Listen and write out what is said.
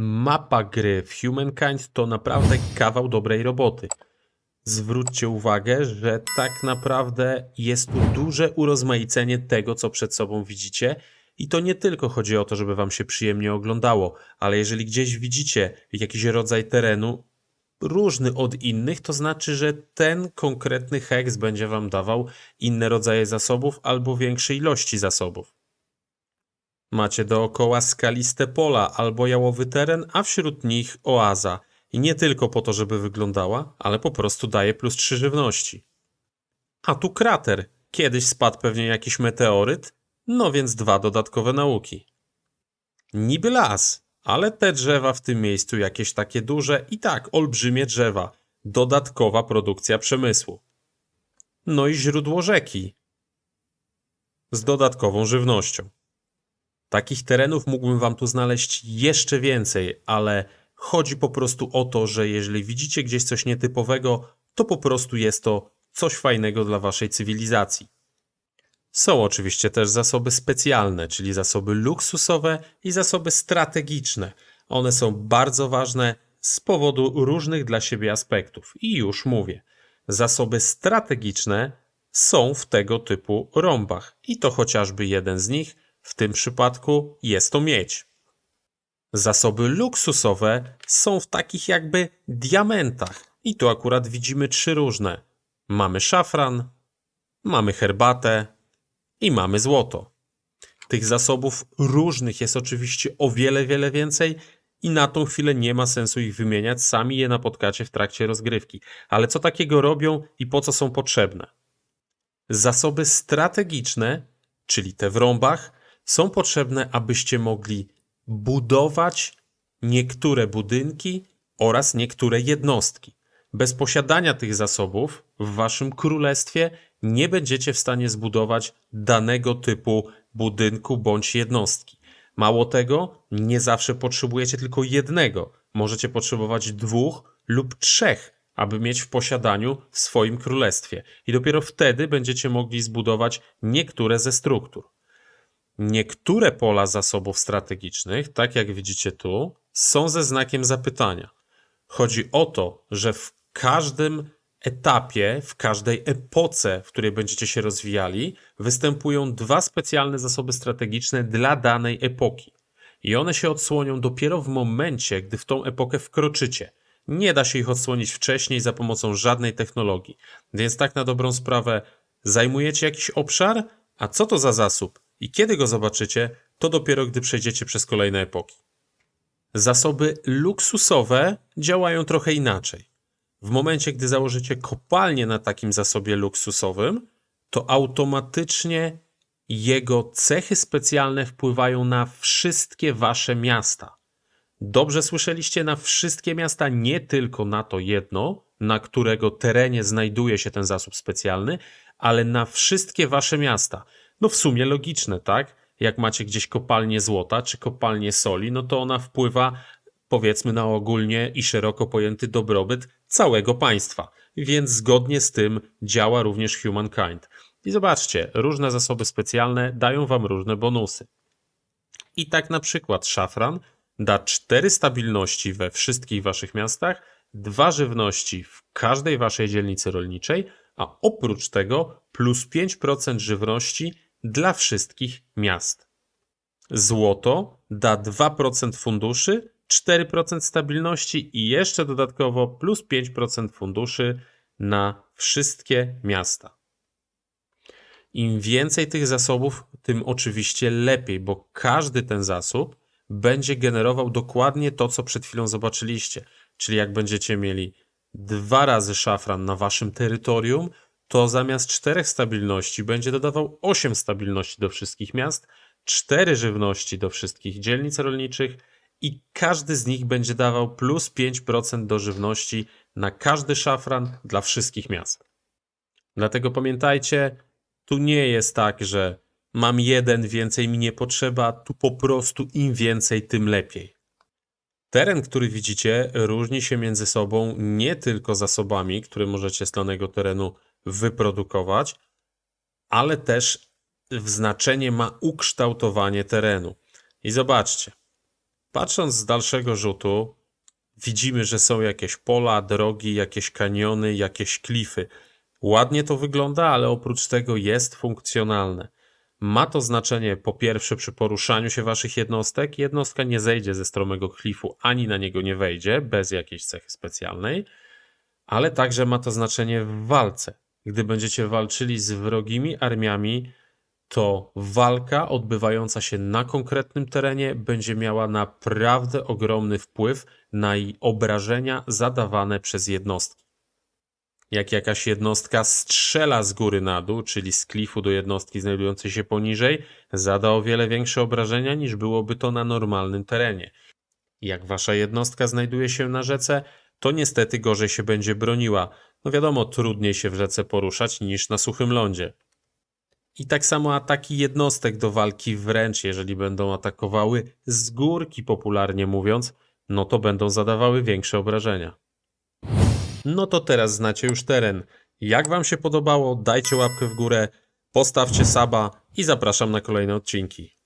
Mapa gry w Humankind to naprawdę kawał dobrej roboty. Zwróćcie uwagę, że tak naprawdę jest tu duże urozmaicenie tego, co przed sobą widzicie. I to nie tylko chodzi o to, żeby wam się przyjemnie oglądało, ale jeżeli gdzieś widzicie jakiś rodzaj terenu różny od innych, to znaczy, że ten konkretny heks będzie wam dawał inne rodzaje zasobów albo większej ilości zasobów. Macie dookoła skaliste pola albo jałowy teren, a wśród nich oaza. I nie tylko po to, żeby wyglądała, ale po prostu daje plus 3 żywności. A tu krater. Kiedyś spadł pewnie jakiś meteoryt, no więc dwa dodatkowe nauki. Niby las, ale te drzewa w tym miejscu jakieś takie duże i tak olbrzymie drzewa. Dodatkowa produkcja przemysłu. No i źródło rzeki. Z dodatkową żywnością. Takich terenów mógłbym wam tu znaleźć jeszcze więcej, ale chodzi po prostu o to, że jeżeli widzicie gdzieś coś nietypowego, to po prostu jest to coś fajnego dla waszej cywilizacji. Są oczywiście też zasoby specjalne, czyli zasoby luksusowe i zasoby strategiczne. One są bardzo ważne z powodu różnych dla siebie aspektów. I już mówię, zasoby strategiczne są w tego typu rąbach. I to chociażby jeden z nich, w tym przypadku jest to miedź. Zasoby luksusowe są w takich jakby diamentach. I tu akurat widzimy trzy różne. Mamy szafran, mamy herbatę i mamy złoto. Tych zasobów różnych jest oczywiście o wiele, wiele więcej i na tą chwilę nie ma sensu ich wymieniać, sami je napotkacie w trakcie rozgrywki. Ale co takiego robią i po co są potrzebne? Zasoby strategiczne, czyli te w rąbach, są potrzebne, abyście mogli budować niektóre budynki oraz niektóre jednostki. Bez posiadania tych zasobów w waszym królestwie nie będziecie w stanie zbudować danego typu budynku bądź jednostki. Mało tego, nie zawsze potrzebujecie tylko jednego. Możecie potrzebować dwóch lub trzech, aby mieć w posiadaniu w swoim królestwie. I dopiero wtedy będziecie mogli zbudować niektóre ze struktur. Niektóre pola zasobów strategicznych, tak jak widzicie tu, są ze znakiem zapytania. Chodzi o to, że w każdym etapie, w każdej epoce, w której będziecie się rozwijali, występują dwa specjalne zasoby strategiczne dla danej epoki. I one się odsłonią dopiero w momencie, gdy w tą epokę wkroczycie. Nie da się ich odsłonić wcześniej za pomocą żadnej technologii. Więc tak na dobrą sprawę, zajmujecie jakiś obszar, a co to za zasób i kiedy go zobaczycie, to dopiero gdy przejdziecie przez kolejne epoki. Zasoby luksusowe działają trochę inaczej. W momencie, gdy założycie kopalnię na takim zasobie luksusowym, to automatycznie jego cechy specjalne wpływają na wszystkie wasze miasta. Dobrze słyszeliście na wszystkie miasta, nie tylko na to jedno, na którego terenie znajduje się ten zasób specjalny, ale na wszystkie wasze miasta. No w sumie logiczne, tak? Jak macie gdzieś kopalnię złota czy kopalnię soli, no to ona wpływa powiedzmy na ogólnie i szeroko pojęty dobrobyt całego państwa. Więc zgodnie z tym działa również Humankind. I zobaczcie, różne zasoby specjalne dają wam różne bonusy. I tak na przykład szafran da 4 stabilności we wszystkich waszych miastach, 2 żywności w każdej waszej dzielnicy rolniczej, a oprócz tego plus 5% żywności dla wszystkich miast. Złoto da 2% funduszy, 4% stabilności i jeszcze dodatkowo plus 5% funduszy na wszystkie miasta. Im więcej tych zasobów, tym oczywiście lepiej, bo każdy ten zasób będzie generował dokładnie to, co przed chwilą zobaczyliście. Czyli jak będziecie mieli dwa razy szafran na waszym terytorium, to zamiast czterech stabilności będzie dodawał 8 stabilności do wszystkich miast, 4 żywności do wszystkich dzielnic rolniczych i każdy z nich będzie dawał plus 5% do żywności na każdy szafran dla wszystkich miast. Dlatego pamiętajcie, tu nie jest tak, że mam jeden, więcej mi nie potrzeba, tu po prostu im więcej, tym lepiej. Teren, który widzicie, różni się między sobą nie tylko zasobami, które możecie z danego terenu wyprodukować, ale też w znaczenie ma ukształtowanie terenu. I zobaczcie, Patrząc z dalszego rzutu, widzimy, że są jakieś pola, drogi, jakieś kaniony, jakieś klify. Ładnie to wygląda, ale oprócz tego jest funkcjonalne. Ma to znaczenie po pierwsze przy poruszaniu się waszych jednostek. Jednostka nie zejdzie ze stromego klifu, ani na niego nie wejdzie, bez jakiejś cechy specjalnej, ale także ma to znaczenie w walce. Gdy będziecie walczyli z wrogimi armiami, to walka odbywająca się na konkretnym terenie będzie miała naprawdę ogromny wpływ na jej obrażenia zadawane przez jednostki. Jak jakaś jednostka strzela z góry na dół, czyli z klifu do jednostki znajdującej się poniżej, zada o wiele większe obrażenia niż byłoby to na normalnym terenie. Jak wasza jednostka znajduje się na rzece, to niestety gorzej się będzie broniła. No wiadomo, trudniej się w rzece poruszać niż na suchym lądzie. I tak samo ataki jednostek do walki wręcz, jeżeli będą atakowały z górki, popularnie mówiąc, no to będą zadawały większe obrażenia. No to teraz znacie już teren. Jak Wam się podobało, dajcie łapkę w górę, postawcie saba i zapraszam na kolejne odcinki.